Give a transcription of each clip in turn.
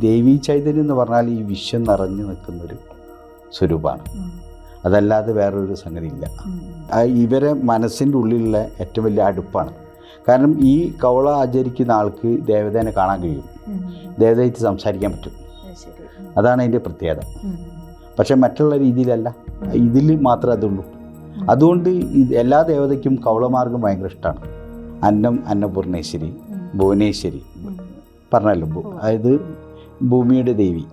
ദേവീ ചൈതന്യം എന്ന് പറഞ്ഞാൽ ഈ വിശ്വം നിറഞ്ഞു നിൽക്കുന്നൊരു സ്വരൂപമാണ്. അതല്ലാതെ വേറൊരു സംഗതി ഇല്ല ഇവരെ മനസ്സിന്റെ ഉള്ളിലുള്ള ഏറ്റവും വലിയ അടുപ്പാണ്. കാരണം ഈ കവള ആചരിക്കുന്ന ആൾക്ക് ദേവതേനെ കാണാൻ കഴിയും. ദേവതയായിട്ട് സംസാരിക്കാൻ പറ്റും. അതാണ് അതിന്റെ പ്രത്യേകത. പക്ഷേ മറ്റുള്ള രീതിയിലല്ല. ഇതിൽ മാത്രമേ അതുള്ളൂ. അതുകൊണ്ട് എല്ലാ ദേവതയ്ക്കും കവളമാർഗം ഭയങ്കര ഇഷ്ടമാണ്. അന്നം അന്നപൂർണേശ്വരി ഭുവനേശ്വരി പറഞ്ഞല്ലോ അതായത് ഭൂമിയുടെ ദേവി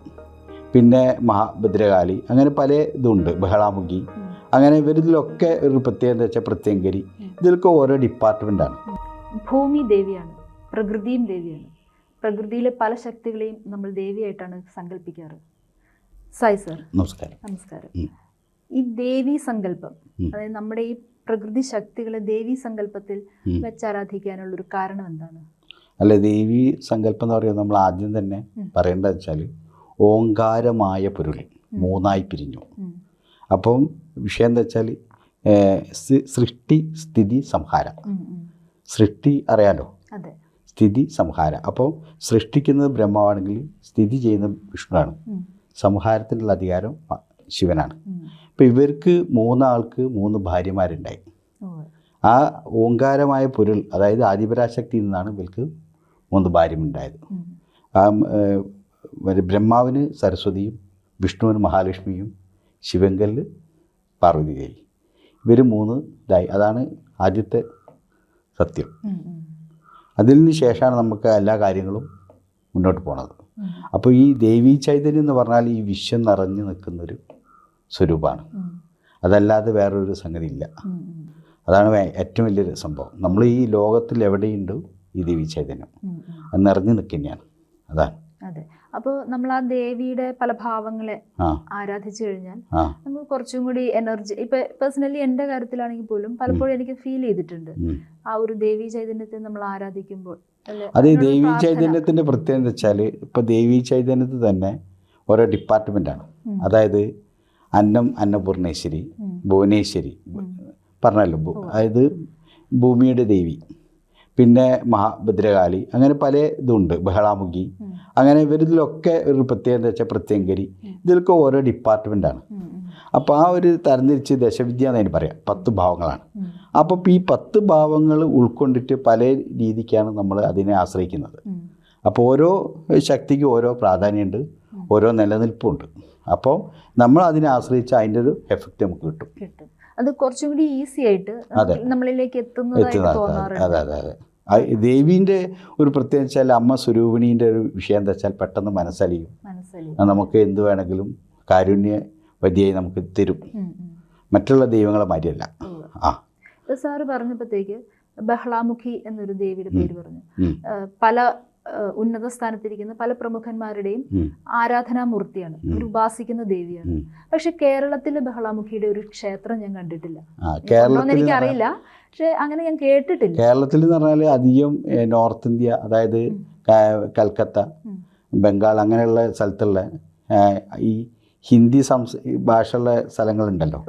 പിന്നെ മഹാഭദ്രകാളി അങ്ങനെ പല ഇതുണ്ട് ബഹളാമുഖി. അങ്ങനെ ഇവരിതിലൊക്കെ ഒരു പ്രത്യേകത വെച്ചാൽ പ്രത്യങ്കരി ഇതിലൊക്കെ ഓരോ ഡിപ്പാർട്ട്മെന്റാണ് ഭൂമി ദേവിയാണ് പ്രകൃതിയും ദേവിയാണ്. പ്രകൃതിയിലെ പല ശക്തികളെയും നമ്മൾ ദേവിയായിട്ടാണ് സങ്കല്പിക്കാറ്. സായി സർ. നമസ്കാരം. നമസ്കാരം. ഈ ദേവി സങ്കല്പം അതായത് നമ്മുടെ ഈ പ്രകൃതി ശക്തികളെ ദേവി സങ്കല്പത്തിൽ. വെച്ചാരാധിക്കാനുള്ള ഒരു കാരണം എന്താണ്? അല്ല ദേവി സങ്കല്പം എന്ന് പറയുന്നത് നമ്മൾ ആദ്യം തന്നെ. പറയേണ്ടത് വെച്ചാൽ ഓങ്കാരമായ പൊരുൾ മൂന്നായി പിരിഞ്ഞു. അപ്പം വിഷയം എന്താ വെച്ചാൽ സൃഷ്ടി സ്ഥിതി സംഹാരം. സൃഷ്ടി അറിയാലോ സ്ഥിതി സംഹാരം അപ്പോൾ സൃഷ്ടിക്കുന്നത് ബ്രഹ്മാവാണെങ്കിൽ സ്ഥിതി ചെയ്യുന്നത് വിഷ്ണുവാണ്. സംഹാരത്തിനുള്ള അധികാരം ശിവനാണ് അപ്പം അപ്പോൾ ഇവർക്ക് മൂന്നാൾക്ക് മൂന്ന് ഭാര്യമാരുണ്ടായി. ആ ഓങ്കാരമായ പൊരുൾ അതായത് ആദിപരാശക്തി നിന്നാണ് ഇവർക്ക് മൂന്ന് ഭാര്യമുണ്ടായത്. ആ ബ്രഹ്മാവിന് സരസ്വതിയും വിഷ്ണുവിന് മഹാലക്ഷ്മിയും ശിവങ്കലിൽ പാർവതിദേവി ഇവർ മൂന്ന് ഇതായി അതാണ് ആദ്യത്തെ സത്യം. അതിന് ശേഷമാണ് നമുക്ക് എല്ലാ കാര്യങ്ങളും മുന്നോട്ട് പോണത്. അപ്പോൾ ഈ ദേവീ ചൈതന്യം എന്ന് പറഞ്ഞാൽ ഈ വിശ്വം നിറഞ്ഞു നിൽക്കുന്നൊരു സ്വരൂപമാണ്. അതല്ലാതെ വേറൊരു സംഗതി ഇല്ല. അതാണ് ഏറ്റവും വലിയൊരു സംഭവം നമ്മൾ ഈ ലോകത്തിൽ എവിടെയുണ്ട് ഈ വിച്ഛേദനം. അത് നിറഞ്ഞു നിൽക്കുന്നതാണ് അതാണ് അതെ. അപ്പോൾ നമ്മൾ ആ ദേവിയുടെ പല ഭാവങ്ങളെ ആരാധിച്ചു കഴിഞ്ഞാൽ നമുക്ക് കുറച്ചും കൂടി എനർജി ഇപ്പൊ പേഴ്സണലി എന്റെ കാര്യത്തിലാണെങ്കിൽ പോലും പലപ്പോഴും എനിക്ക് ഫീൽ ചെയ്തിട്ടുണ്ട്. ആ ഒരു ദേവി ചൈതന്യത്തെ നമ്മൾ ആരാധിക്കുമ്പോൾ? അത് ദേവി ചൈതന്യത്തിന്റെ പ്രത്യേകത എന്ന് വെച്ചാൽ ഇപ്പൊ ദേവി ചൈതന്യത്തിൽ തന്നെ ഓരോ ഡിപ്പാർട്ട്മെന്റ് ആണ്. അതായത് അന്നം അന്നപൂർണേശ്വരി. ഭുവനേശ്വരി പറഞ്ഞല്ലോ അതായത് ഭൂമിയുടെ ദേവി. പിന്നെ മഹാഭദ്രകാളി അങ്ങനെ പല ഇതുണ്ട്. ബഹളാമുഖി അങ്ങനെ ഇവരിതിലൊക്കെ ഒരു പ്രത്യേകത എന്താ വെച്ചാൽ പ്രത്യങ്കരി ഇതിലൊക്കെ ഓരോ ഉം. അപ്പോൾ ആ ഒരു തരംതിരിച്ച് ദശവിദ്യ എന്ന് അതിന് പറയാം. പത്ത് ഭാവങ്ങളാണ്. അപ്പോൾ ഈ പത്ത് ഭാവങ്ങൾ ഉൾക്കൊണ്ടിട്ട് പല രീതിക്കാണ് നമ്മൾ അതിനെ ആശ്രയിക്കുന്നത്. അപ്പോൾ ഓരോ ശക്തിക്കും ഓരോ പ്രാധാന്യമുണ്ട്. ഓരോ നിലനിൽപ്പുണ്ട്. അപ്പോൾ നമ്മൾ അതിനെ ആശ്രയിച്ച് അതിന്റെ ഒരു എഫക്റ്റ് നമുക്ക് കിട്ടും. കിട്ടും. അത് കുറച്ചും കൂടി ഈസി ആയിട്ട് നമ്മളിലേക്ക് എത്തുന്നതായിട്ട് എത്തുന്നത് തോന്നാറുണ്ട്. അതെ അതെ അതെ. ദേവീന്റെ ഒരു പ്രത്യേകത വെച്ചാൽ അമ്മ സ്വരൂപിണീന്റെ ഒരു വിഷയം എന്താ വെച്ചാൽ പെട്ടെന്ന് മനസ്സലിയും. നമുക്ക് എന്ത് വേണമെങ്കിലും കാരുണ്യ വതിയായി നമുക്ക് തരും. മറ്റുള്ള ദൈവങ്ങളെ മാറ്റിയല്ല ആ. സാറ് പറഞ്ഞപ്പോഴത്തേക്ക് ബഹ്ളാമുഖി എന്നൊരു ദേവിയുടെ പേര് പറഞ്ഞു. പല ഉന്നത സ്ഥാനത്തിരിക്കുന്ന പല പ്രമുഖന്മാരുടെയും ആരാധനാ ആരാധനാമൂർത്തിയാണ്. ഒരു ഉപാസിക്കുന്ന ദേവിയാണ്. പക്ഷെ കേരളത്തിലെ ബഹളാമുഖിയുടെ ഒരു ക്ഷേത്രം ഞാൻ കണ്ടിട്ടില്ല. കേരളത്തിൽ എനിക്ക് അറിയില്ല പക്ഷെ അങ്ങനെ ഞാൻ കേട്ടിട്ടില്ല. കേരളത്തിൽ എന്ന് പറഞ്ഞാൽ അധികം നോർത്ത് ഇന്ത്യ അതായത് കൽക്കത്ത. ബംഗാൾ അങ്ങനെയുള്ള സ്ഥലത്തുള്ള ഈ ഹിന്ദി സംസ് ഭാഷയുള്ള സ്ഥലങ്ങളുണ്ടല്ലോ.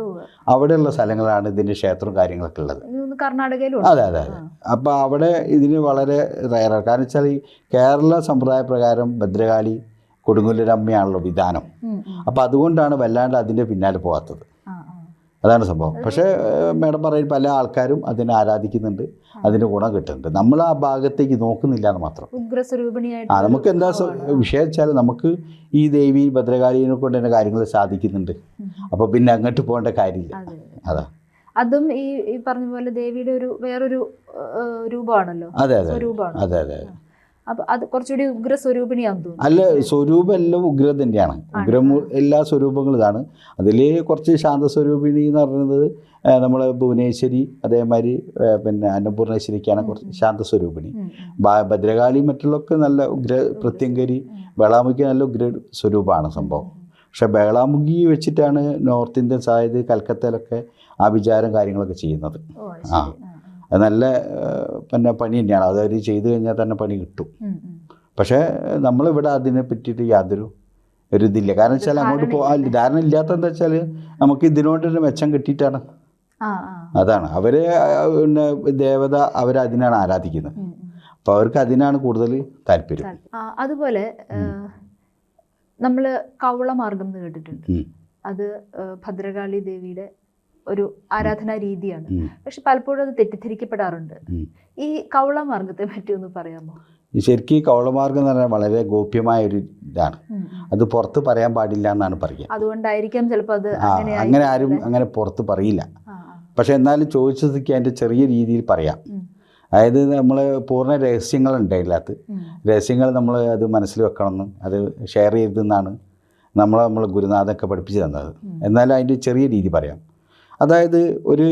അവിടെയുള്ള സ്ഥലങ്ങളാണ് ഇതിന്റെ ക്ഷേത്രവും കാര്യങ്ങളൊക്കെ ഉള്ളത്. തോന്നുന്നു കർണാടകയിലും. അതെ അതെ അതെ. അപ്പോൾ അവിടെ ഇതിന് വളരെ റയറാണ് കാരണം വെച്ചാൽ ഈ കേരള സമ്പ്രദായ പ്രകാരം ഭദ്രകാളി കൊടുങ്ങല്ലൂരമ്മയാണല്ലോ വിധാനം. അപ്പോൾ അതുകൊണ്ടാണ് വല്ലാണ്ട് അതിന്റെ പിന്നാലെ പോകാത്തത്. അതാണ് സംഭവം. പക്ഷേ മേഡം പറയും പല ആൾക്കാരും അതിനെ ആരാധിക്കുന്നുണ്ട് അതിന് ഗുണം കിട്ടുന്നുണ്ട്. നമ്മൾ ആ ഭാഗത്തേക്ക് നോക്കുന്നില്ല എന്ന് മാത്രം. ആ നമുക്ക് എന്താ വിഷയം വെച്ചാൽ നമുക്ക് ഈ ദേവി ഭദ്രകാളിനെ കൊണ്ട് തന്നെ കാര്യങ്ങൾ സാധിക്കുന്നുണ്ട്. അപ്പോൾ പിന്നെ അങ്ങോട്ട് പോകേണ്ട കാര്യമില്ല. അതെ. അതാ ഈ ഈ പറഞ്ഞ പോലെ ദേവിയുടെ ഒരു വേറൊരു രൂപമാണല്ലോ. അതെ അതെ സ്വരൂപമാണ്. അതെ അതെ അപ്പൊ അത് കുറച്ചുകൂടി ഉഗ്രസ്വരൂപിണിയാന്ന് തോന്നുന്നു. അല്ല സ്വരൂപം എല്ലാം ഉഗ്ര തന്നെയാണ് ഉഗ്രം എല്ലാ സ്വരൂപങ്ങളും ഇതാണ്. അതിൽ കുറച്ച് ശാന്ത സ്വരൂപിണി എന്ന് പറയുന്നത് നമ്മൾ ഭുവനേശ്വരി അതേമാതിരി പിന്നെ അന്നപൂർണേശ്വരിക്കാണ് കുറച്ച് ശാന്തസ്വരൂപിണി. ഉം, ഉം. ഭദ്രകാളി മറ്റുള്ളൊക്കെ നല്ല ഉഗ്ര പ്രത്യങ്കരി ബേളാമുഖി നല്ല ഉഗ്ര സ്വരൂപമാണ് സംഭവം. പക്ഷെ ബേളാമുഖി വെച്ചിട്ടാണ് നോർത്ത് ഇന്ത്യൻ സായത് കൽക്കത്തയിലൊക്കെ ആ വിചാരം കാര്യങ്ങളൊക്കെ ചെയ്യുന്നത്. ആ. നല്ല പിന്നെ പണി തന്നെയാണ്. അത് അവർ ചെയ്തു കഴിഞ്ഞാൽ തന്നെ പണി കിട്ടും. പക്ഷേ നമ്മളിവിടെ അതിനെ പറ്റിയിട്ട് യാതൊരു ഒരു ഇതില്ല കാരണം വെച്ചാൽ അങ്ങോട്ട് പോകാൻ ധാരണ ഇല്ലാത്ത എന്താ വെച്ചാൽ നമുക്ക് ഇതിനോടൊരു മെച്ചം കിട്ടിയിട്ടാണ്. അതാണ്. അവർ പിന്നെ ദേവത അവരതിനാണ് ആരാധിക്കുന്നത്. അപ്പോൾ അവർക്ക് അതിനാണ് കൂടുതൽ താല്പര്യം. അതുപോലെ നമ്മൾ കവളമാർഗം എന്ന് കേട്ടിട്ടുണ്ട് അത് ഭദ്രകാളി ദേവിയുടെ ഒരു ആരാധനാ രീതിയാണ്. പക്ഷെ പലപ്പോഴും അത് തെറ്റിദ്ധരിക്കപ്പെടാറുണ്ട്. ഈ കവളമാർഗത്തെ പറ്റി ഒന്ന് പറയാമോ? ശരിക്കും ഈ കവളമാർഗം എന്ന് പറഞ്ഞാൽ വളരെ ഗോപ്യമായ ഒരു ഇതാണ്. അത് പുറത്ത് പറയാൻ പാടില്ല എന്നാണ് പറയുക. അതുകൊണ്ടായിരിക്കാം ചിലപ്പോൾ അത് അങ്ങനെ ആരും അങ്ങനെ പുറത്ത് പറയില്ല. പക്ഷെ എന്നാലും ചോദിച്ചതൊക്കെ അതിന്റെ ചെറിയ രീതിയിൽ പറയാം. അതായത് നമ്മൾ പൂർണ രഹസ്യങ്ങളുണ്ട് അതിനകത്ത്. രഹസ്യങ്ങൾ നമ്മൾ അത് മനസ്സിൽ വെക്കണമെന്നും അത് ഷെയർ ചെയ്തെന്നാണ് നമ്മളെ നമ്മൾ ഗുരുനാഥൊക്കെ പഠിപ്പിച്ചു തന്നത്. എന്നാൽ എന്നാലും അതിന്റെ ചെറിയ രീതി പറയാം. അതായത് ഒരു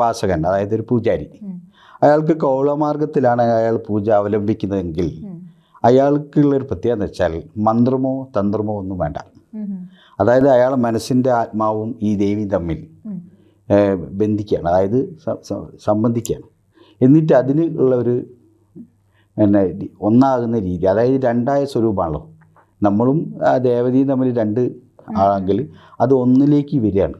ഭാസകൻ അതായത് ഒരു പൂജാരി. അയാൾക്ക് കൗളമാർഗത്തിലാണ് അയാൾ പൂജ അവലംബിക്കുന്നതെങ്കിൽ അയാൾക്കുള്ളൊരു പ്രത്യേകത എന്ന് വെച്ചാൽ മന്ത്രമോ തന്ത്രമോ ഒന്നും വേണ്ട. അതായത് അയാൾ മനസ്സിന്റെ ആത്മാവും ഈ ദേവിയും തമ്മിൽ ബന്ധിക്കുകയാണ്. അതായത് സംബന്ധിക്കുകയാണ്. എന്നിട്ട് അതിന് ഉള്ള ഒരു പിന്നെ ഒന്നാകുന്ന രീതി. അതായത് രണ്ടായ സ്വരൂപമാണല്ലോ. നമ്മളും ആ ദേവതയും തമ്മിൽ രണ്ട് ആണെങ്കിൽ അത് ഒന്നിലേക്ക് വരികയാണ്.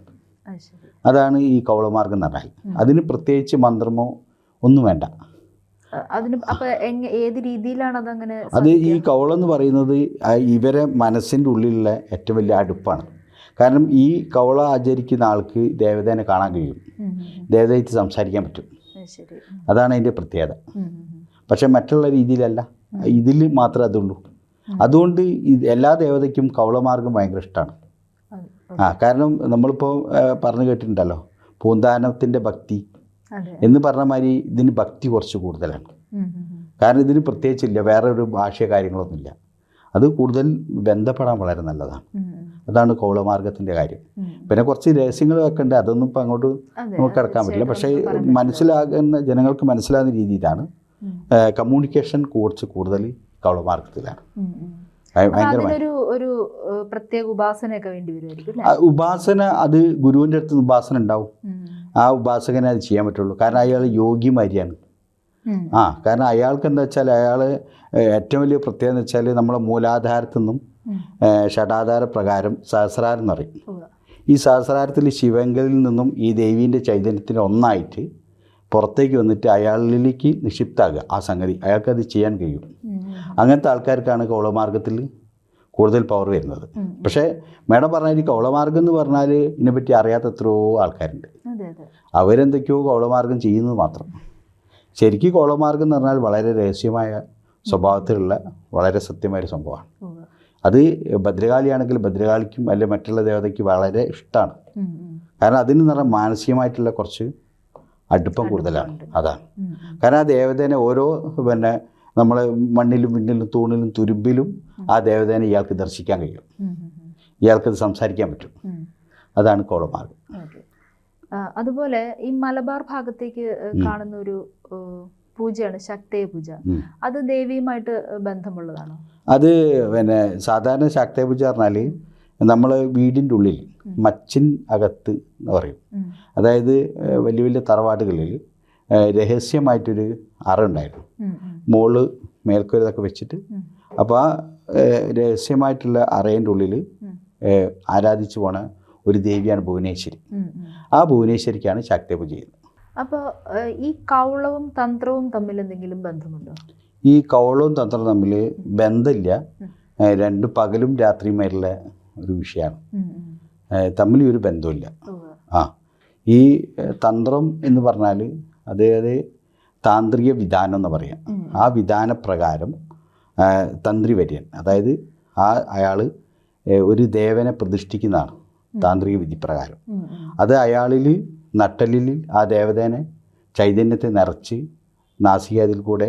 അതാണ് ഈ കൗളമാർഗം എന്ന് പറഞ്ഞാൽ. അതിന് പ്രത്യേകിച്ച് മന്ത്രമോ ഒന്നും വേണ്ട. അ- അതിന് ഏത് രീതിയിലാണ് അതങ്ങനെ അത് ഈ കൗളം എന്ന് പറയുന്നത് ഇവരെ മനസ്സിന്റെ ഉള്ളിലുള്ള ഏറ്റവും വലിയ അടുപ്പാണ്. കാരണം ഈ കൗള ആചരിക്കുന്ന ആൾക്ക് ദേവതേനെ കാണാൻ കഴിയും. ദേവതയായിട്ട് സംസാരിക്കാൻ പറ്റും. അതാണ് അതിന്റെ പ്രത്യേകത. പക്ഷെ മറ്റുള്ള രീതിയിലല്ല. ഇതിൽ മാത്രമേ അതുള്ളൂ. അതുകൊണ്ട് ഇത് എല്ലാ ദേവതയ്ക്കും കൗളമാർഗം ഭയങ്കര ഇഷ്ടമാണ്. ആ കാരണം നമ്മളിപ്പോൾ പറഞ്ഞു കേട്ടിട്ടുണ്ടല്ലോ പൂന്താനത്തിന്റെ ഭക്തി എന്ന് പറഞ്ഞ മാതിരി ഇതിന് ഭക്തി കുറച്ച് കൂടുതലാണ്. കാരണം ഇതിന് പ്രത്യേകിച്ചില്ല വേറെ ഒരു ഭാഷയോ കാര്യങ്ങളൊന്നുമില്ല. അത് കൂടുതൽ ബന്ധപ്പെടാൻ വളരെ നല്ലതാണ്. അതാണ് കൗളമാർഗത്തിന്റെ കാര്യം. പിന്നെ കുറച്ച് രഹസ്യങ്ങൾ ഉണ്ട്. അതൊന്നും ഇപ്പം അങ്ങോട്ട് നമുക്ക് കിടക്കാൻ പറ്റില്ല. പക്ഷേ. മനസ്സിലാകുന്ന ജനങ്ങൾക്ക് മനസ്സിലാകുന്ന രീതിയിലാണ് കമ്മ്യൂണിക്കേഷൻ കുറച്ച് കൂടുതൽ കൗളമാർഗത്തിലാണ് മാർഗത്തിലാണ്. അതിനൊരു ഒരു പ്രത്യേക ഉപാസനയൊക്കെ വേണ്ടി വരുമായിരിക്കും ഉപാസന അത് ഗുരുവിന്റെ അടുത്ത് ഉപാസന ഉണ്ടാവും. ആ ഉപാസകനെ അത് ചെയ്യാൻ പറ്റുള്ളൂ. കാരണം അയാൾ യോഗിമാരിയാണ് ആ കാരണം അയാൾക്ക് എന്താ വെച്ചാൽ അയാൾ ഏറ്റവും വലിയ പ്രത്യേകത എന്ന് വെച്ചാൽ നമ്മളെ മൂലാധാരത്തിൽ നിന്നും ഷടാധാര പ്രകാരം സഹസ്രാരം എന്ന് പറയും. ഈ സഹസ്രാരത്തിൽ ശിവങ്കലിൽ നിന്നും ഈ ദേവീന്റെ ചൈതന്യത്തിന് ഒന്നായിട്ട് പുറത്തേക്ക് വന്നിട്ട് അയാളിലേക്ക് നിക്ഷിപ്താകുക ആ സംഗതി അയാൾക്കത് ചെയ്യാൻ കഴിയും. അങ്ങനത്തെ ആൾക്കാർക്കാണ് കൗളമാർഗത്തിൽ കൂടുതൽ പവർ വരുന്നത്. പക്ഷേ മേഡം പറഞ്ഞാൽ ഈ കൗളമാർഗം എന്ന് പറഞ്ഞാൽ ഇതിനെപ്പറ്റി അറിയാത്ത എത്രയോ ആൾക്കാരുണ്ട്. അതെ അതെ. അവരെന്തൊക്കെയോ കൗളമാർഗം ചെയ്യുന്നത് മാത്രം. ശരിക്കും കൗളമാർഗം എന്ന് പറഞ്ഞാൽ വളരെ രഹസ്യമായ സ്വഭാവത്തിലുള്ള വളരെ സത്യമായ ഒരു സംഭവമാണ്. അത് ഭദ്രകാളിയാണെങ്കിൽ ഭദ്രകാളിക്കും അല്ലെ മറ്റുള്ള ദേവതയ്ക്ക് വളരെ ഇഷ്ടമാണ് കാരണം അതിന് നിറ മാനസികമായിട്ടുള്ള കുറച്ച് അടുപ്പം കൂടുതലാണ്. അതാണ്. കാരണം ആ ദേവതേനെ ഓരോ പിന്നെ നമ്മൾ മണ്ണിലും വിണ്ണിലും തൂണിലും തുരുമ്പിലും ആ ദേവതേനെ ഇയാൾക്ക് ദർശിക്കാൻ കഴിയും. ഇയാൾക്കത് സംസാരിക്കാൻ പറ്റും. അതാണ് കോളമാർഗം. അതുപോലെ ഈ മലബാർ ഭാഗത്തേക്ക് കാണുന്ന ഒരു പൂജയാണ് ശക്തേ പൂജ. അത് ദേവിയുമായിട്ട് ബന്ധമുള്ളതാണ്? അത് പിന്നെ സാധാരണ ശക്തേ പൂജ പറഞ്ഞാൽ നമ്മൾ വീടിന്റെ ഉള്ളിൽ മച്ചിൻ അകത്ത് എന്ന് പറയും. അതായത് വലിയ വലിയ തറവാടുകളിൽ രഹസ്യമായിട്ടൊരു അറ ഉണ്ടായിരുന്നു. ഉം, ഉം, മോൾ മേൽക്കൂരതൊക്കെ വെച്ചിട്ട്. അപ്പം അപ്പോൾ ആ രഹസ്യമായിട്ടുള്ള അറേന്റെ ഉള്ളിൽ ആരാധിച്ചു പോണ ഒരു ദേവിയാണ് ഭുവനേശ്വരി. ആ ഭുവനേശ്വരിക്കാണ് ശാക്തേ പൂജ ചെയ്യുന്നത്. അപ്പോൾ ഈ കൗളവും തന്ത്രവും തമ്മിൽ എന്തെങ്കിലും ബന്ധമുണ്ടോ? ഈ കൗളവും തന്ത്രവും തമ്മിൽ ബന്ധമില്ല. രണ്ട് പകലും രാത്രിയുമായിട്ടുള്ള ഒരു വിഷയമാണ്. തമ്മിൽ ഒരു ബന്ധമില്ല ആ ഈ തന്ത്രം എന്ന് പറഞ്ഞാൽ അതായത് താന്ത്രിക വിധാനം എന്ന് പറയാം. ആ വിധാനപ്രകാരം ആ, തന്ത്രി വര്യൻ അതായത് ആ അയാൾ ഒരു ദേവനെ പ്രതിഷ്ഠിക്കുന്നതാണ് താന്ത്രിക വിധി പ്രകാരം ഉം, ഉം. അത് അയാളിൽ നട്ടലിൽ ആ ദേവതേനെ ചൈതന്യത്തെ നിറച്ച് നാസികാതിൽ കൂടെ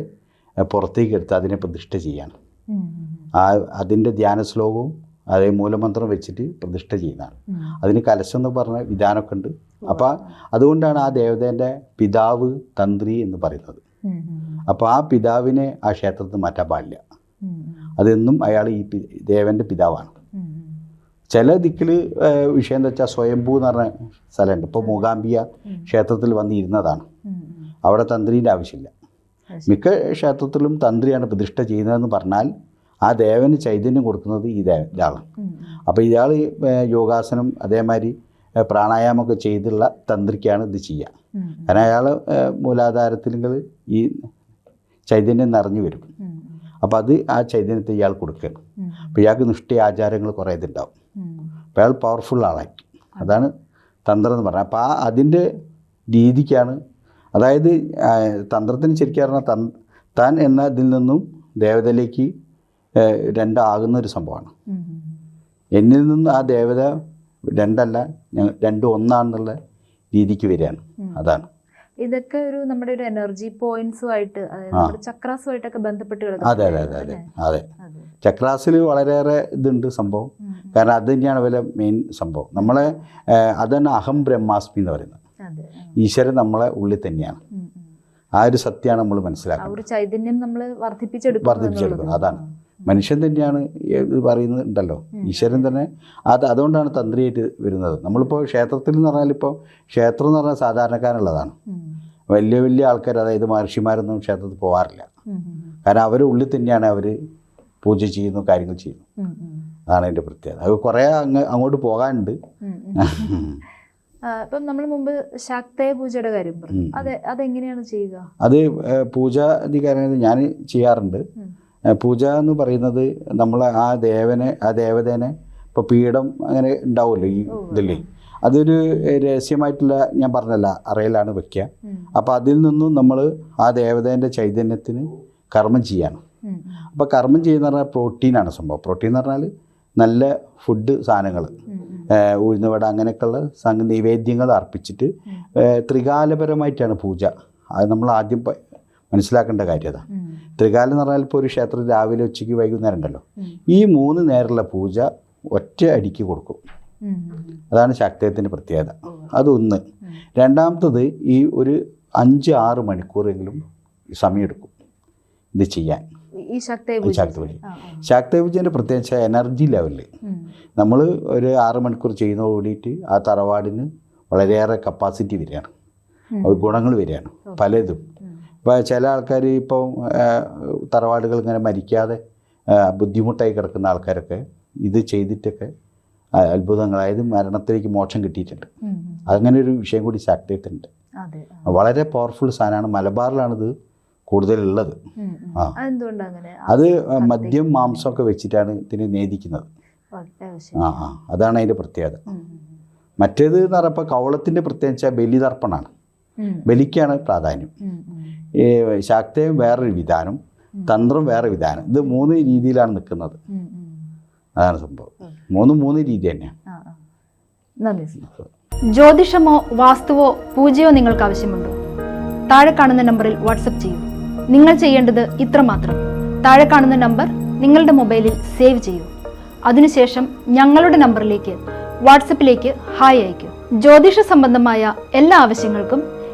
ഏഹ്, പുറത്തേക്ക് എടുത്ത് അതിനെ പ്രതിഷ്ഠ ചെയ്യാണ്. ആ അതിന്റെ ധ്യാന ശ്ലോകവും അതേ മൂലമന്ത്രം വെച്ചിട്ട് പ്രതിഷ്ഠ ചെയ്യുന്നതാണ്. അതിന് കലശം എന്ന് പറഞ്ഞ വിധാനമൊക്കെ ഉണ്ട്. അപ്പോൾ അതുകൊണ്ടാണ് ആ ദേവതേന്റെ പിതാവ് തന്ത്രി എന്ന് പറയുന്നത്. അപ്പോൾ ആ പിതാവിനെ ആ ക്ഷേത്രത്തിൽ മാറ്റാൻ പാടില്ല. അതെന്നും അയാൾ ഈ ദേവന്റെ ദേവന്റെ പിതാവാണ്. ചില ദിക്കിൽ വിഷയം എന്താ വെച്ചാൽ സ്വയംഭൂ എന്ന് പറഞ്ഞ സ്ഥലമുണ്ട് ഇപ്പോൾ മൂകാംബിക ക്ഷേത്രത്തിൽ വന്ന് ഇരുന്നതാണ് ഉം, ഉം. അവിടെ തന്ത്രീന്റെ ആവശ്യമില്ല മിക്ക ക്ഷേത്രത്തിലും തന്ത്രിയാണ് പ്രതിഷ്ഠ ചെയ്യുന്നതെന്ന് പറഞ്ഞാൽ ആ ദേവന് ചൈതന്യം കൊടുക്കുന്നത് ഈ ദേവ ഉം. അപ്പോൾ ഇയാൾ യോഗാസനം അതേമാതിരി പ്രാണായാമമൊക്കെ ചെയ്തുള്ള തന്ത്രിക്കാണ് ഇത് ചെയ്യുക. കാരണം അയാൾ മൂലാധാരത്തിൽ ഈ ചൈതന്യം നിറഞ്ഞു വരും. അപ്പോൾ അത് ആ ചൈതന്യത്തെ ഇയാൾ കൊടുക്കുകയാണ്. അപ്പോൾ ഇയാൾക്ക് നിഷ്ഠ ആചാരങ്ങൾ കുറേ ഇതുണ്ടാവും. അപ്പോൾ അയാൾ പവർഫുൾ ആളായി. അതാണ് തന്ത്രം എന്ന് പറഞ്ഞത്. അപ്പോൾ ആ അതിന്റെ രീതിക്കാണ് അതായത് തന്ത്രത്തിന് ശരിക്കും പറഞ്ഞാൽ തൻ താൻ എന്ന ഇതിൽ നിന്നും ദേവതയിലേക്ക് രണ്ടാകുന്ന ഒരു സംഭവമാണ്. എന്നിൽ നിന്ന് ആ ദേവത രണ്ടല്ല ഞങ്ങൾ രണ്ടും ഒന്നാണെന്നുള്ള രീതിക്ക് വരികയാണ്. അതാണ്. ഇതൊക്കെ ഒരു നമ്മുടെ ഒരു എനർജി പോയിന്റ്സുമായിട്ട് അതായത് ചക്രാസുമായിട്ടൊക്കെ ബന്ധപ്പെട്ട് അതെ അതെ അതെ അതെ. അതെ. അതെ ചക്രാസിൽ വളരെയേറെ ഇതുണ്ട് സംഭവം. കാരണം അത് തന്നെയാണ് വല്ല മെയിൻ സംഭവം. നമ്മളെ അത് തന്നെ അഹം ബ്രഹ്മാസ്മി എന്ന് പറയുന്നത്. ഈശ്വരൻ നമ്മളെ ഉള്ളിൽ തന്നെയാണ്. ആ ഒരു സത്യമാണ് നമ്മൾ മനസ്സിലാക്കുന്നത്. വർദ്ധിപ്പിച്ചെടുക്കുന്നത് അതാണ്. മനുഷ്യൻ തന്നെയാണ് ഇത് പറയുന്നത് ഉണ്ടല്ലോ. ഈശ്വരൻ തന്നെ അത് അതുകൊണ്ടാണ് തന്ത്രിയായിട്ട് വരുന്നത്. നമ്മളിപ്പോൾ ക്ഷേത്രത്തിൽ എന്ന് പറഞ്ഞാൽ ഇപ്പോൾ ക്ഷേത്രം എന്ന് പറഞ്ഞാൽ സാധാരണക്കാരുള്ളതാണ്. വലിയ വലിയ ആൾക്കാർ അതായത് മഹർഷിമാരൊന്നും ക്ഷേത്രത്തിൽ പോകാറില്ല. കാരണം അവരുടെ ഉള്ളിൽ തന്നെയാണ് അവർ പൂജ ചെയ്യുന്നു കാര്യങ്ങൾ ചെയ്യുന്നു. അതാണ് അതിന്റെ പ്രത്യേകത. അത് കുറേ അങ്ങ് അങ്ങോട്ട് പോകാനുണ്ട്. ഇപ്പം നമ്മൾ മുമ്പ് ശാക്തേയ പൂജയുടെ കാര്യം പറഞ്ഞു. അതെ അതെങ്ങനെയാണ് ചെയ്യുക? അത് പൂജ ഞാൻ ചെയ്യാറുണ്ട്. പൂജ എന്ന് പറയുന്നത് നമ്മൾ ആ ദേവനെ ആ ദേവതേനെ ഇപ്പോൾ പീഠം അങ്ങനെ ഉണ്ടാവുമല്ലോ ഈ ഇതില്ലേ അതൊരു രഹസ്യമായിട്ടുള്ള ഞാൻ പറഞ്ഞല്ല അറയിലാണ് വെക്കുക. അപ്പോൾ അതിൽ നിന്നും നമ്മൾ ആ ദേവതേന്റെ ചൈതന്യത്തിന് കർമ്മം ചെയ്യാണ്. അപ്പോൾ കർമ്മം ചെയ്യുന്ന പറഞ്ഞാൽ പ്രോട്ടീനാണ് സംഭവം. പ്രോട്ടീൻ എന്ന് പറഞ്ഞാൽ നല്ല ഫുഡ് സാധനങ്ങൾ. ഉഴുന്നുവട അങ്ങനെയൊക്കെയുള്ള സംഗ നൈവേദ്യങ്ങൾ അർപ്പിച്ചിട്ട് ത്രികാലപരമായിട്ടാണ് പൂജ. അത് നമ്മൾ ആദ്യം മനസ്സിലാക്കേണ്ട കാര്യത. ത്രികാലം എന്ന് പറഞ്ഞാൽ ഇപ്പോൾ ഒരു ക്ഷേത്രത്തിൽ രാവിലെ ഉച്ചയ്ക്ക് വൈകുന്നേരം ഉണ്ടല്ലോ ഈ മൂന്ന് നേരമുള്ള പൂജ ഒറ്റ അടിക്ക് കൊടുക്കും. അതാണ് ശാക്തേയത്തിന്റെ പ്രത്യേകത. അതൊന്ന്. രണ്ടാമത്തത് ഈ ഒരു അഞ്ച് ആറ് മണിക്കൂറെങ്കിലും സമയമെടുക്കും ഇത് ചെയ്യാൻ. ഈ ശാക്തപൂജന്റെ ഈ പൂജ ശാക്ത പൂജ. ആ, ആ. ശാക്തേയ പ്രത്യേകിച്ച് എനർജി ലെവലിൽ നമ്മൾ ഒരു ആറ് മണിക്കൂർ ചെയ്യുന്നതോട് കൂടിയിട്ട് ആ തറവാടിന് വളരെയേറെ കപ്പാസിറ്റി വരികയാണ്. ഗുണങ്ങൾ വരികയാണ്. പലതും. ഇപ്പോൾ ചില ആൾക്കാർ ഇപ്പോൾ തറവാടുകൾ ഇങ്ങനെ മരിക്കാതെ ബുദ്ധിമുട്ടായി കിടക്കുന്ന ആൾക്കാരൊക്കെ ഇത് ചെയ്തിട്ടൊക്കെ അത്ഭുതങ്ങൾ അതായത് മരണത്തിലേക്ക് മോക്ഷം കിട്ടിയിട്ടുണ്ട്. അങ്ങനെ ഒരു വിഷയം കൂടി ശാക്തയത്തിനുണ്ട് അതെ വളരെ പവർഫുൾ സാധനമാണ്. മലബാറിലാണിത് കൂടുതലുള്ളത്. ആ. അത് മദ്യം മാംസമൊക്കെ വെച്ചിട്ടാണ് ഇതിനെ നേദിക്കുന്നത്. ആ ആ. അതാണ് അതിന്റെ പ്രത്യേകത. മറ്റേത് എന്ന് പറയുമ്പോൾ കവളത്തിന്റെ പ്രത്യേകിച്ച ബലിതർപ്പണമാണ്. ബലിക്കാണ് പ്രാധാന്യം. ഈ ശാക്തയും വേറൊരു വിധാനം തന്ത്രം വേറെ വിധാനം. ഇത് മൂന്ന് രീതിയിലാണ് നിൽക്കുന്നത്. അതാണ് സംഭവം. മൂന്ന് മൂന്ന് രീതി തന്നെയാണ് ജ്യോതിഷമോ വാസ്തുവോ പൂജയോ നിങ്ങൾക്ക് ആവശ്യമുണ്ടോ? താഴെ കാണുന്ന നമ്പറിൽ വാട്സപ്പ് ചെയ്യൂ. നിങ്ങൾ ചെയ്യേണ്ടത് ഇത്രമാത്രം താഴെ കാണുന്ന നമ്പർ നിങ്ങളുടെ മൊബൈലിൽ സേവ് ചെയ്യൂ. അതിനുശേഷം ഞങ്ങളുടെ നമ്പറിലേക്ക് വാട്സപ്പിലേക്ക് ഹായ് അയക്കൂ ജ്യോതിഷ സംബന്ധമായ എല്ലാ ആവശ്യങ്ങൾക്കും